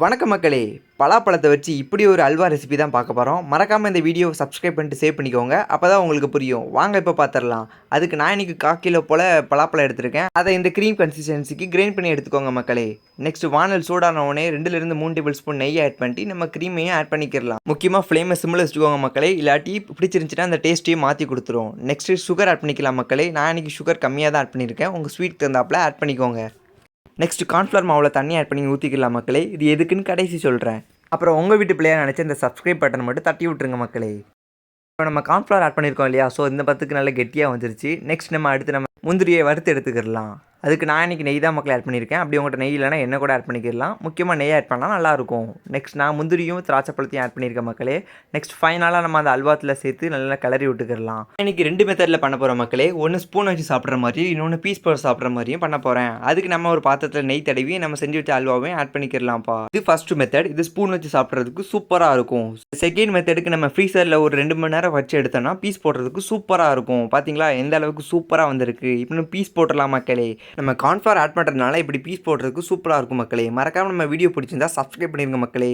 வணக்கம் மக்களே. பலாப்பழத்தை வச்சு இப்படி ஒரு அல்வா ரெசிபி தான் பார்க்க போகிறோம் மறக்காமல் இந்த வீடியோ சப்ஸ்கிரைப் பண்ணிட்டு சேவ் பண்ணிக்கோங்க. அப்போ தான் உங்களுக்கு புரியும். வாங்க இப்போ பார்த்துடலாம் அதுக்கு நான் இன்றைக்கி கா கிலோ போல் பலாப்பழம் எடுத்திருக்கேன். அதை இந்த க்ரீம் கன்சிஸ்டன்சிக்கு கிரைண்ட் பண்ணி எடுத்துக்கோங்க மக்களே. நெக்ஸ்ட் வானல் சூடான உடனே ரெண்டுலேருந்து மூணு டேபிள் ஸ்பூன் நெய் ஆட் பண்ணிட்டு நம்ம க்ரீமையும் ஆட் பண்ணிக்கிறலாம் முக்கியமாக ஃப்ளேமை சிம்மில் வச்சுக்கோங்க மக்களே. இல்லாட்டி பிடிச்சிருந்துச்சுன்னா அந்த டேஸ்ட்டையும் மாற்றி கொடுத்துரும். நெக்ஸ்ட்டு சுகர் ஆட் பண்ணிக்கலாம் மக்களே. நான் இன்றைக்கி சுகர் கம்மியாக தான் ஆட் பண்ணியிருக்கேன். உங்கள் ஸ்வீட் தந்தாப்பில் ஆட் பண்ணிக்கோங்க. நெக்ஸ்ட் கார்ன்ஃப்ளவர் மாவில் தண்ணி ஆட் பண்ணி ஊற்றிக்கலாம் மக்களே. இது எதுக்குன்னு கடைசி சொல்கிறேன் அப்புறம் உங்கள் வீட்டு பிள்ளையாக நினச்சி இந்த சப்ஸ்கிரைப் பட்டனை மட்டும் தட்டி விட்ருங்க மக்களே. இப்போ நம்ம கார்ன்ஃப்ளவர் ஆட் பண்ணியிருக்கோம் இல்லையா? ஸோ இந்த பத்துக்கு நல்லா கெட்டியாக வந்துருச்சு. நெக்ஸ்ட் நம்ம அடுத்து நம்ம முந்திரியை வறுத்து எடுத்துக்கிடலாம். அதுக்கு நான் இன்றைக்கி நெய் தான் மக்கள் ஆட் பண்ணியிருக்கேன். அப்படி உங்கள்கிட்ட நெய் இல்லைனா என்ன கூட ஆட் பண்ணிக்கிடலாம். முக்கியமாக நெய் ஆட் பண்ணால் நல்லாயிருக்கும். நெக்ஸ்ட் நான் முந்திரியும் திராட்சை பழத்தையும் ஆட் பண்ணியிருக்கேன் மக்களே. நெக்ஸ்ட் ஃபைனலாக நம்ம அந்த அல்வாத்தில் சேர்த்து நல்லா கிளறி விட்டுக்கிடலாம். இன்றைக்கி ரெண்டு மெத்தடில் பண்ண போகிற மக்களே. ஒன்று ஸ்பூன் வச்சு சாப்பிட்ற மாதிரி இன்னொன்று பீஸ் போட்டு சாப்பிட்ற மாதிரியும் பண்ண போகிறேன் அதுக்கு நம்ம ஒரு பாத்திரத்தில் நெய் தடவி நம்ம செஞ்சு வச்ச அல்வாவையும் ஆட் பண்ணிக்கிறலாம்ப்பா இது ஃபர்ஸ்ட் மெத்தட் இது ஸ்பூன் வச்சு சாப்பிட்றதுக்கு சூப்பராக இருக்கும். செகண்ட் மெத்தடுக்கு நம்ம ஃப்ரீசரில் ஒரு ரெண்டு மணி நேரம் வச்சு எடுத்தோம்னா பீஸ் போடுறதுக்கு சூப்பராக இருக்கும். பார்த்தீங்களா எந்த அளவுக்கு சூப்பராக வந்திருக்கு. இப்போ பீஸ் போட்டுடலாம் மக்களே. நம்ம கார்ன்ஃப்ளவர் ஆட் பண்ணுறதுனால இப்படி பீஸ் போடுறதுக்கு சூப்பராக இருக்கும் மக்களே. மறக்காமல் நம்ம வீடியோ பிடிச்சிருந்தா சப்ஸ்கிரைப் பண்ணிருங்க மக்களே.